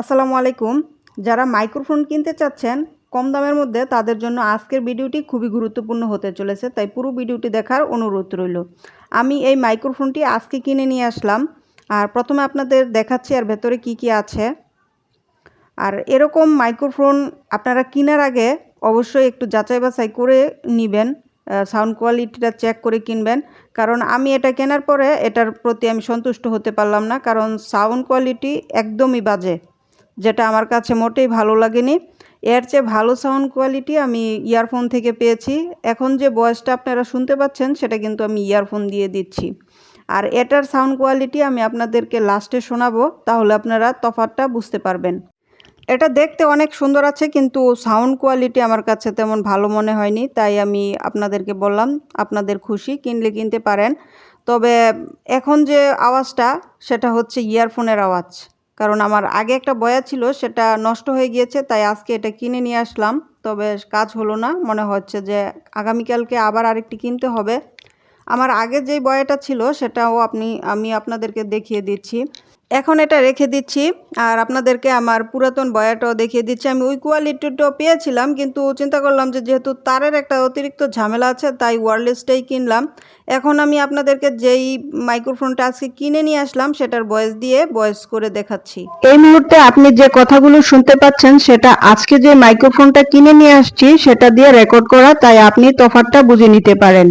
আসসালামু আলাইকুম। যারা মাইক্রোফোন কিনতে চাচ্ছেন, কম দামের মধ্যে তাদের জন্য আজকের ভিডিওটি খুবই গুরুত্বপূর্ণ হতে চলেছে, তাই পুরো ভিডিওটি দেখার অনুরোধ রইল। আমি এই মাইক্রোফোনটি আজকে কিনে নিয়ে আসলাম। আর প্রথমে আপনাদের দেখাচ্ছি আর ভেতরে কি কি আছে। আর এরকম মাইক্রোফোন আপনারা কেনার আগে অবশ্যই একটু যাচাই বাছাই করে নেবেন সাউন্ড কোয়ালিটিটা চেক করে কিনবেন। কারণ আমি এটা কেনার পরে এটার প্রতি আমি সন্তুষ্ট হতে পারলাম না, কারণ সাউন্ড কোয়ালিটি একদমই বাজে। যেটা আমার কাছে মোটেই ভালো লাগেনি। এর চেয়ে ভালো সাউন্ড কোয়ালিটি আমি ইয়ারফোন থেকে পেয়েছি। এখন যে ভয়েসটা আপনারা শুনতে পাচ্ছেন, সেটা কিন্তু আমি ইয়ারফোন দিয়ে দিচ্ছি। আর এটার সাউন্ড কোয়ালিটি আমি আপনাদেরকে লাস্টে শোনাবো, তাহলে আপনারা তফাতটা বুঝতে পারবেন। এটা দেখতে অনেক সুন্দর আছে, কিন্তু সাউন্ড কোয়ালিটি আমার কাছে তেমন ভালো মনে হয়নি, তাই আমি আপনাদেরকে বললাম, আপনাদের খুশি, কিনলে কিনতে পারেন। তবে এখন যে আওয়াজটা, সেটা হচ্ছে ইয়ারফোনের আওয়াজ। কারণ আমার আগে একটা বয়া ছিল, সেটা নষ্ট হয়ে গিয়েছে, তাই আজকে এটা কিনে নিয়ে আসলাম। তবে কাজ হলো না, মনে হচ্ছে যে আগামীকালকে আবার আরেকটি কিনতে হবে। আমার আগে যেই বয়াটা ছিল, সেটাও আপনি, আমি আপনাদেরকে দেখিয়ে দিচ্ছি। এখন এটা রেখে দিচ্ছি। আর আপনাদেরকে আমার পুরাতন বয়াটাও দেখিয়ে দিচ্ছি। আমি ওই কোয়ালিটিটাও পেয়েছিলাম, কিন্তু চিন্তা করলাম যে যেহেতু তারের একটা অতিরিক্ত ঝামেলা আছে, তাই ওয়ারলেসটাই কিনলাম। এখন আমি আপনাদেরকে যেই মাইক্রোফোনটা আজকে কিনে নিয়ে আসলাম, সেটার বয়েস দিয়ে বয়েস করে দেখাচ্ছি। এই মুহূর্তে আপনি যে কথাগুলো শুনতে পাচ্ছেন, সেটা আজকে যে মাইক্রোফোনটা কিনে নিয়ে আসছি, সেটা দিয়ে রেকর্ড করা, তাই আপনি তফাতটা বুঝে নিতে পারেন।